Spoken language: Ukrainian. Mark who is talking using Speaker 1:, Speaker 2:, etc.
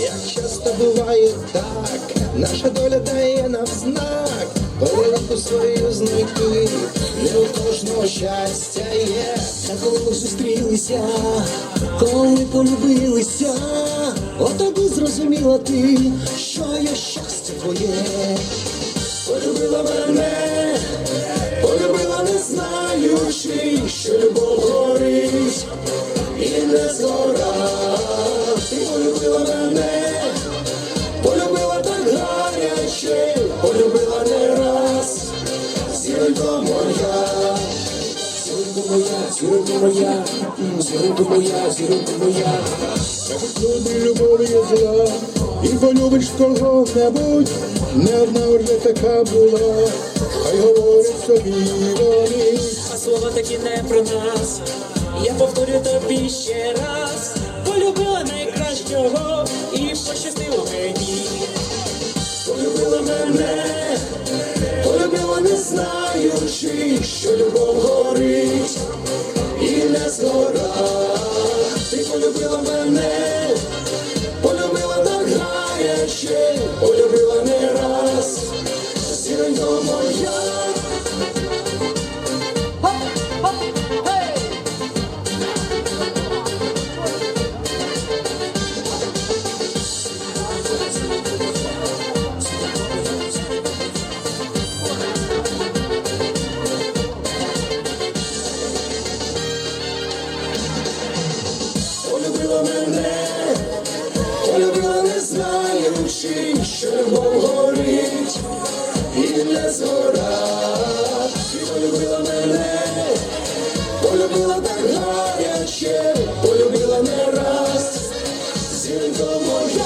Speaker 1: Як часто буває так, наша доля дає нам знак, руку свою знайти, не у кожного щастя є.
Speaker 2: Та коли ми зустрілися, коли полюбилися, от тоді зрозуміла ти, що я щастя твоє.
Speaker 1: Полюбила мене, полюбила не знаючи, полюбила мене, полюбила так гаряче, полюбила не раз, зірко моя.
Speaker 2: Зірка моя, зірка моя, зірка моя, зірка моя.
Speaker 1: Тобі любов є зла, і полюбиш кого-небудь, не одна вже така була, хай говорять собі вони.
Speaker 3: а слова такі не про нас. Я повторю тобі ще раз, полюбила найкращого і пощастило мені.
Speaker 1: Полюбила мене, полюбила не знаючи, що любов горить і не згора. Ти полюбила мене, полюбила так гаряче, полюбила і не зора, і полюбила мене, полюбила так гаряче, полюбила не раз, зірко моє.